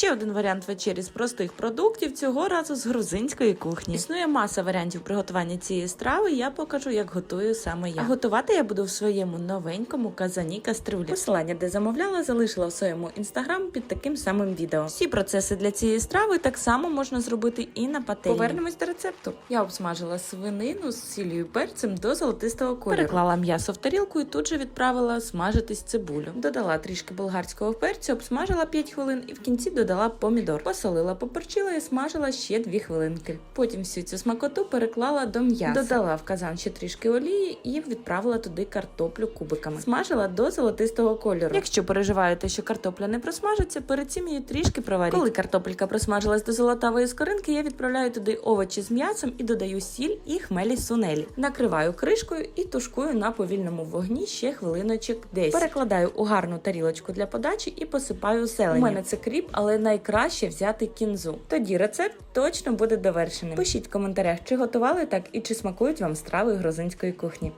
Ще один варіант вечері з простих продуктів цього разу з грузинської кухні. Існує маса варіантів приготування цієї страви. Я покажу, як готую саме я. А готувати я буду в своєму новенькому казані кастрюлі. Посилання, де замовляла, залишила в своєму інстаграм під таким самим відео. Всі процеси для цієї страви так само можна зробити і на пательні. Повернемось до рецепту. Я обсмажила свинину з сіллю перцем до золотистого кольору. Переклала м'ясо в тарілку і тут же відправила смажитись цибулю. Додала трішки болгарського перцю, обсмажила 5 хвилин і в кінці додала помідор. Посолила, поперчила і смажила ще 2 хвилинки. Потім всю цю смакоту переклала до м'яса. Додала в казан ще трішки олії і відправила туди картоплю кубиками. Смажила до золотистого кольору. Якщо переживаєте, що картопля не просмажиться, перед цим її трішки проваріть. Коли картопелька просмажилась до золотавої скоринки, я відправляю туди овочі з м'ясом і додаю сіль і хмелі сунелі. Накриваю кришкою і тушкую на повільному вогні ще хвилиночок 10. Перекладаю у гарну тарілочку для подачі і посипаю зеленню. У мене це кріп, але найкраще взяти кінзу. Тоді рецепт точно буде довершений. Пишіть в коментарях, чи готували так і чи смакують вам страви грузинської кухні.